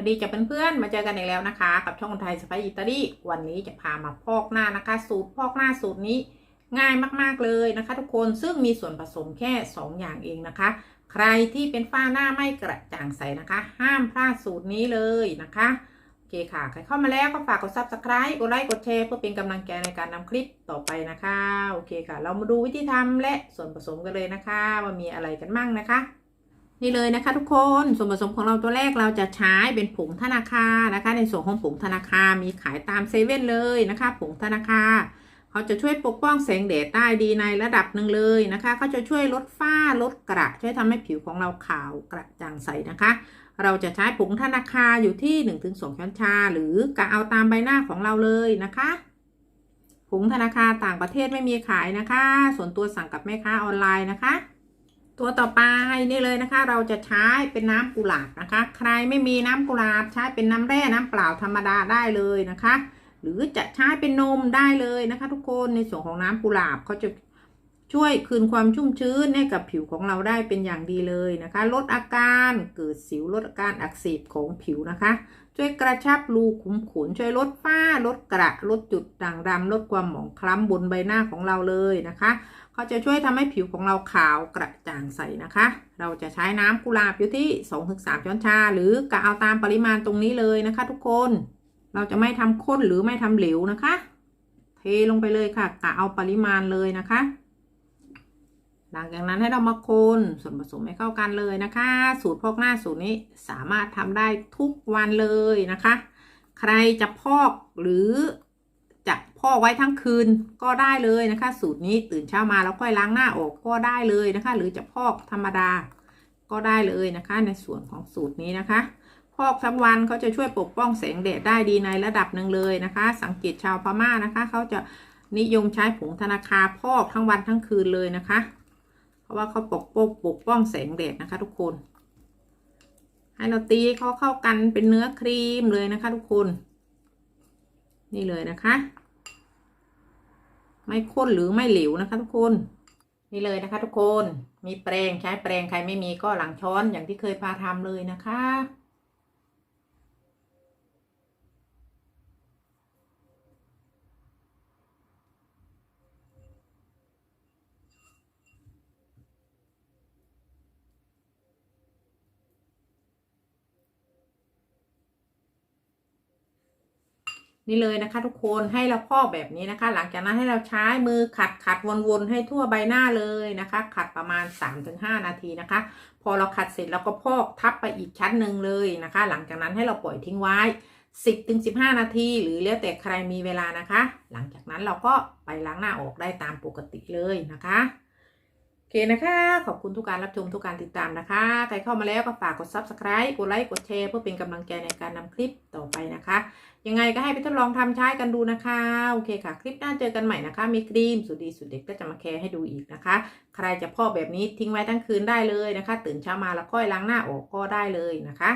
วัสดีจ้ะเพื่อนๆ มาเจอกันอีกแล้วนะคะ กับช่องคนไทยสไปอิตาลีวันนี้จะพามาพอกหน้านะคะ สูตรพอกหน้าสูตรนี้ง่ายมากๆเลยนะคะ ทุกคนซึ่งมีส่วนผสมแค่ 2 อย่างเองนะคะ ใครที่เป็นฝ้าหน้าไม่กระจ่างใสนะคะ ห้ามพลาดสูตรนี้เลยนะคะโอเคค่ะ ใครเข้ามาแล้วก็ฝากกด subscribe กดไลค์กดแชร์เพื่อเป็นกำลังใจในการนำคลิปต่อไปนะคะโอเคค่ะ เรามาดูวิธีทำและส่วนผสมกันเลยนะคะ ว่ามีอะไรกันบ้างนะคะ นี่เลยนะคะทุกคนส่วนผสมของเราตัวแรกเราจะใช้เป็นผงธนาคารนะคะ ในส่วนของผงธนาคารมีขายตามเซเว่นเลยนะคะ ผงธนาคารเขาจะช่วยปกป้องแสงแดดได้ดีในระดับหนึ่งเลยนะคะเขาจะช่วยลดฝ้าลดกระช่วยทำให้ผิวของเราขาวกระจ่างใสนะคะ เราจะใช้ผงธนาคารอยู่ที่ 1-2 ช้อนชา หรือกะเอาตามใบหน้าของเราเลยนะคะผงธนาคารต่างประเทศไม่มีขายนะคะ ส่วนตัวสั่งกับแม่ค้าออนไลน์นะคะ ตัวต่อไปนี่เลยนะคะ เราจะใช้เป็นน้ำกุหลาบนะคะ ใครไม่มีน้ำกุหลาบใช้เป็นน้ำแร่น้ำเปล่าธรรมดาได้เลยนะคะ หรือจะใช้เป็นนมได้เลยนะคะ ทุกคนในส่วนของน้ำกุหลาบเขาจะช่วยคืนความชุ่มชื้นให้กับผิวของเราได้เป็นอย่างดีเลยนะคะ ลดอาการเกิดสิวลดอาการอักเสบของผิวนะคะ ช่วยกระชับรูขุมขนช่วยลดฝ้าลดกระลดจุดด่างดำลดความหมองคล้ำบนใบหน้าของเราเลยนะคะ เขาจะช่วยทำให้ผิวของเราขาวกระจ่างใสนะคะ เราจะใช้น้ำกุหลาบอยู่ที่ 2-3 ช้อนชา หรือกะเอาตามปริมาณตรงนี้เลยนะคะ ทุกคน เราจะไม่ทำข้นหรือไม่ทำเหลวนะคะ เทลงไปเลยค่ะกะเอาปริมาณเลยนะคะ หลังจากนั้นให้เรามาคนส่วนผสมให้เข้ากันเลยนะคะ สูตรพอกหน้าสูตรนี้สามารถทำได้ทุกวันเลยนะคะ ใครจะพอกหรือ พอกไว้ทั้งคืนก็ได้เลยนะคะ สูตรนี้ตื่นเช้ามาแล้วค่อยล้างหน้าออกก็ได้เลยนะคะ หรือจะพอกธรรมดาก็ได้เลยนะคะ ในส่วนของสูตรนี้นะคะพอกทั้งวันเขาจะช่วยปกป้องแสงแดดได้ดีในระดับหนึ่งเลยนะคะ สังเกตชาวพม่านะคะเขาจะนิยมใช้ผงธนาคารพอกทั้งวันทั้งคืนเลยนะคะ เพราะว่าเขาปกป้องปกป้องแสงแดดนะคะ ทุกคนให้เราตีเขาเข้ากันเป็นเนื้อครีมเลยนะคะ ทุกคน นี่เลยนะคะ ไม่ข้นหรือไม่เหลวนะคะ ทุกคนนี่เลยนะคะ ทุกคนมีแปรงใช้แปรงใครไม่มีก็หลังช้อนอย่างที่เคยพาทำเลยนะคะ นี่เลยนะคะ ทุกคนให้เราพอกแบบนี้นะคะ หลังจากนั้นให้เราใช้มือขัดขัดวนๆให้ทั่วใบหน้าเลยนะคะ ขัดประมาณ 3-5 นาทีนะคะ พอเราขัดเสร็จเราก็พอกทับไปอีกชั้นหนึ่งเลยนะคะ หลังจากนั้นให้เราปล่อยทิ้งไว้ 10-15 นาที หรือแล้วแต่ใครมีเวลานะคะ หลังจากนั้นเราก็ไปล้างหน้าออกได้ตามปกติเลยนะคะโอเคนะคะ ขอบคุณทุกการรับชมทุกการติดตามนะคะ ใครเข้ามาแล้วก็ฝากกด subscribe กดไลค์กดแชร์เพื่อเป็นกำลังใจในการนำคลิปต่อไปนะคะ ยังไงก็ให้ไปทดลองทำใช้กันดูนะคะ โอเคค่ะ คลิปหน้าเจอกันใหม่นะคะ มีครีมสุดดีสุดเด็ดก็จะมาแคร์ให้ดูอีกนะคะ ใครจะพอกแบบนี้ทิ้งไว้ทั้งคืนได้เลยนะคะ ตื่นเช้ามาแล้วค่อยล้างหน้าออกก็ได้เลยนะคะ